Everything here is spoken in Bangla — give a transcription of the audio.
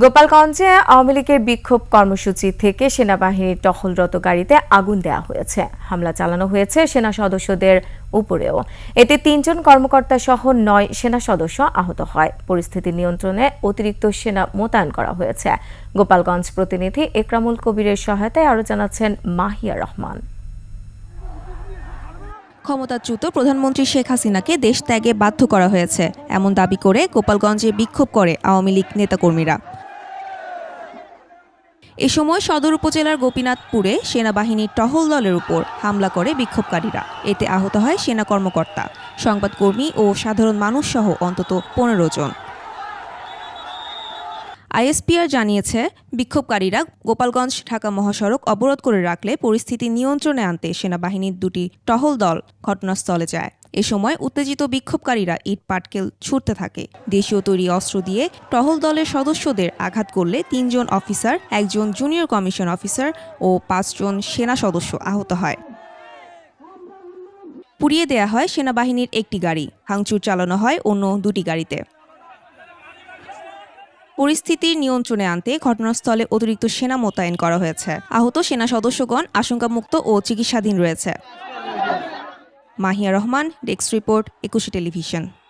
গোপালগঞ্জে আওয়ামী লীগের বিক্ষোভ কর্মসূচি থেকে সেনাবাহিনীর টহলরত গাড়িতে আগুন দেওয়া হয়েছে। হামলা চালানো হয়েছে সেনা সদস্যদের উপরেও। এতে তিনজন কর্মকর্তা সহ নয় সেনা সদস্য আহত হয়। পরিস্থিতি নিয়ন্ত্রণে অতিরিক্ত সেনা মোতায়েন করা হয়েছে। গোপালগঞ্জ প্রতিনিধি একরামুল কবিরের সহায়তায় আরও জানাচ্ছেন মাহিয়া রহমান। ক্ষমতাচ্যুত প্রধানমন্ত্রী শেখ হাসিনাকে দেশ ত্যাগে বাধ্য করা হয়েছে। এমন দাবি করে গোপালগঞ্জে বিক্ষোভ করে আওয়ামী লীগ নেতাকর্মীরা। এ সময় সদর উপজেলার গোপীনাথপুরে সেনাবাহিনীর টহল দলের উপর হামলা করে বিক্ষোভকারীরা। এতে আহত হয় সেনা কর্মকর্তা, সংবাদকর্মী ও সাধারণ মানুষ সহ অন্তত পনেরো জন। আইএসপিআর জানিয়েছে, বিক্ষোভকারীরা গোপালগঞ্জ ঢাকা মহাসড়ক অবরোধ করে রাখলে পরিস্থিতি নিয়ন্ত্রণে আনতে সেনাবাহিনীর দুটি টহল দল ঘটনাস্থলে যায়। এ সময় উত্তেজিত বিক্ষোভকারীরা ইট পাটকেল ছুটতে থাকে। দেশীয় তৈরি অস্ত্র দিয়ে টহল দলের সদস্যদের আঘাত করলে তিনজন অফিসার, একজন জুনিয়র কমিশন অফিসার ও পাঁচজন সেনা সদস্য আহত হয়। পুড়িয়ে দেয়া হয় সেনাবাহিনীর একটি গাড়ি। ভাঙচুর চালানো হয় অন্য দুটি গাড়িতে। পরিস্থিতির নিয়ন্ত্রণে আনতে ঘটনাস্থলে অতিরিক্ত সেনা মোতায়েন করা হয়েছে। আহত সেনা সদস্যগণ আশঙ্কামুক্ত ও চিকিৎসাধীন রয়েছে। Mahiya Rahman desk report Ekushey television.